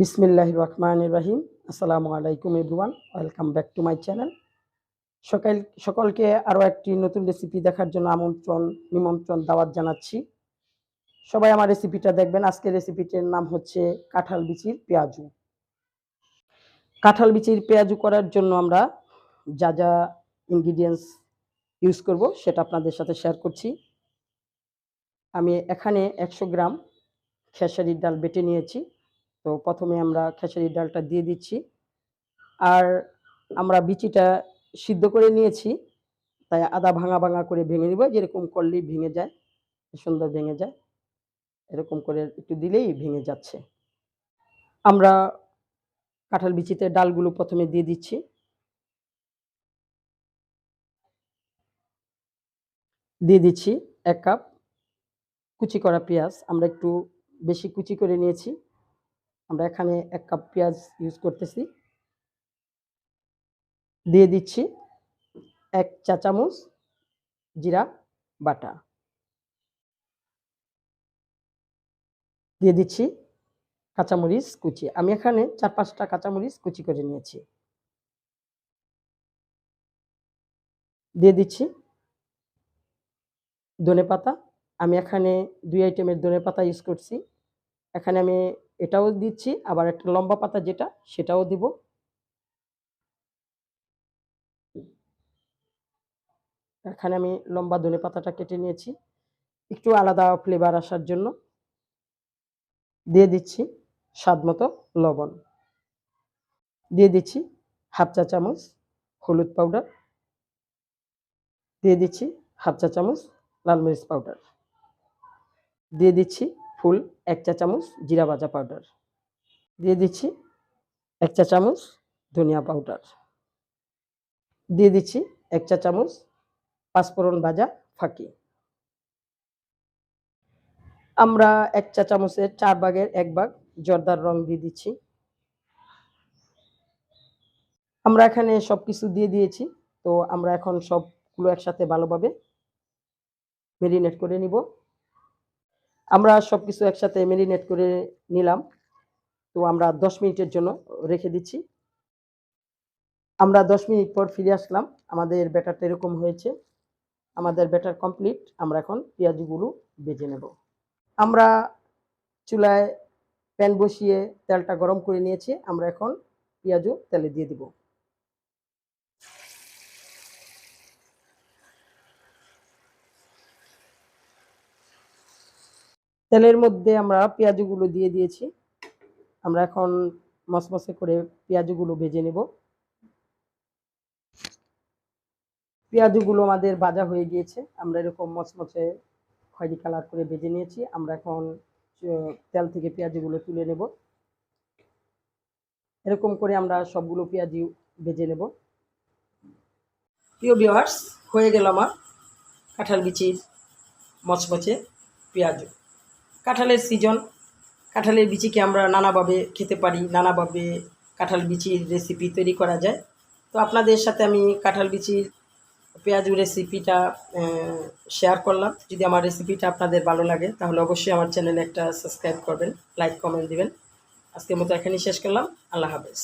বিসমিল্লাহ রহমান রাহিম। আসসালামু আলাইকুম everyone. Welcome back to my channel. সকাল সকলকে আরও একটি নতুন রেসিপি দেখার জন্য আমন্ত্রণ, নিমন্ত্রণ, দাওয়াত জানাচ্ছি। সবাই আমার রেসিপিটা দেখবেন। আজকের রেসিপিটির নাম হচ্ছে কাঁঠাল বিচির পেঁয়াজু। কাঁঠাল বিচির পেঁয়াজু করার জন্য আমরা যা যা ইনগ্রিডিয়েন্টস ইউজ করব সেটা আপনাদের সাথে শেয়ার করছি। আমি এখানে একশো গ্রাম খেসারির ডাল বেটে নিয়েছি। তো প্রথমে আমরা খেসারির ডালটা দিয়ে দিচ্ছি। আর আমরা বিচিটা সিদ্ধ করে নিয়েছি। তাই আদা ভাঙা ভাঙা করে ভেঙে নিব। যেরকম করলেই ভেঙে যায়, সুন্দর ভেঙে যায়, এরকম করে একটু দিলেই ভেঙে যাচ্ছে। আমরা কাঁঠাল বিচিতে ডালগুলো প্রথমে দিয়ে দিচ্ছি। দিয়ে দিচ্ছি এক কাপ কুচি করা পেঁয়াজ। আমরা একটু বেশি কুচি করে নিয়েছি। আমরা এখানে এক কাপ পেঁয়াজ ইউজ করতেছি। দিয়ে দিচ্ছি এক চা চামচ জিরা বাটা। দিয়ে দিচ্ছি কাঁচামরিচ কুচি। আমি এখানে চার পাঁচটা কাঁচামরিচ কুচি করে নিয়েছি। দিয়ে দিচ্ছি ধনে পাতা আমি এখানে দুই আইটেমের ধনে পাতা ইউজ করছি। এখানে আমি এটাও দিচ্ছি, আবার একটা লম্বা পাতা যেটা, সেটাও দিব। এখানে আমি লম্বা ধনে পাতাটা কেটে নিয়েছি। একটু আলাদা ফ্লেভার আসার জন্য দিয়ে দিচ্ছি স্বাদ মতো লবণ। দিয়ে দিচ্ছি হাফ চা চামচ হলুদ পাউডার দিয়ে দিচ্ছি হাফ চা চামচ লাল মরিচ পাউডার দিয়ে দিচ্ছি ফুল, এক চা চামচ জিরা ভাজা পাউডার দিয়ে দিচ্ছি এক চা চামচ ধনিয়া পাউডার দিয়ে দিচ্ছি এক চা চামচ পাঁচফোড়ন ভাজা ফাঁকি। আমরা এক চা চামচের চার ভাগের এক ভাগ জর্দার রং দিয়ে দিচ্ছি। আমরা এখানে সব কিছু দিয়ে দিয়েছি, তো আমরা এখন সবগুলো একসাথে ভালোভাবে মেরিনেট করে নিব। আমরা সব কিছু একসাথে মেরিনেট করে নিলাম। তো আমরা দশ মিনিটের জন্য রেখে দিচ্ছি। আমরা দশ মিনিট পর ফিরে আসলাম। আমাদের ব্যাটারটা এরকম হয়েছে। আমাদের ব্যাটার কমপ্লিট আমরা এখন পেঁয়াজগুলো বেজে নেব। আমরা চুলায় প্যান বসিয়ে তেলটা গরম করে নিয়েছি। আমরা এখন পেঁয়াজও তেলে দিয়ে দিব। তেলের মধ্যে আমরা পেঁয়াজগুলো দিয়ে দিয়েছি। আমরা এখন মসমসে করে পেঁয়াজগুলো ভেজে নেব। পেঁয়াজগুলো আমাদের ভাজা হয়ে গিয়েছে। আমরা এরকম মচমচে খয়েরি কালার করে ভেজে নিয়েছি। আমরা এখন তেল থেকে পেঁয়াজগুলো তুলে নেব। এরকম করে আমরা সবগুলো পেঁয়াজি ভেজে নেব। প্রিয় ভিওয়ার্স হয়ে গেল আমার কাঁঠাল বিচির মচমচে পেঁয়াজ। কাঁঠালের সিজন কাঁঠালের বিচিকে আমরা নানাভাবে খেতে পারি, নানাভাবে কাঁঠাল বিচির রেসিপি তৈরি করা যায়। তো আপনাদের সাথে আমি কাঁঠাল বিচির পেঁয়াজু রেসিপিটা শেয়ার করলাম। যদি আমার রেসিপিটা আপনাদের ভালো লাগে, তাহলে অবশ্যই আমার চ্যানেলে একটা সাবস্ক্রাইব করবেন লাইক কমেন্ট দিবেন। আজকের মতো এখানেই শেষ করলাম। আল্লাহ হাফেজ।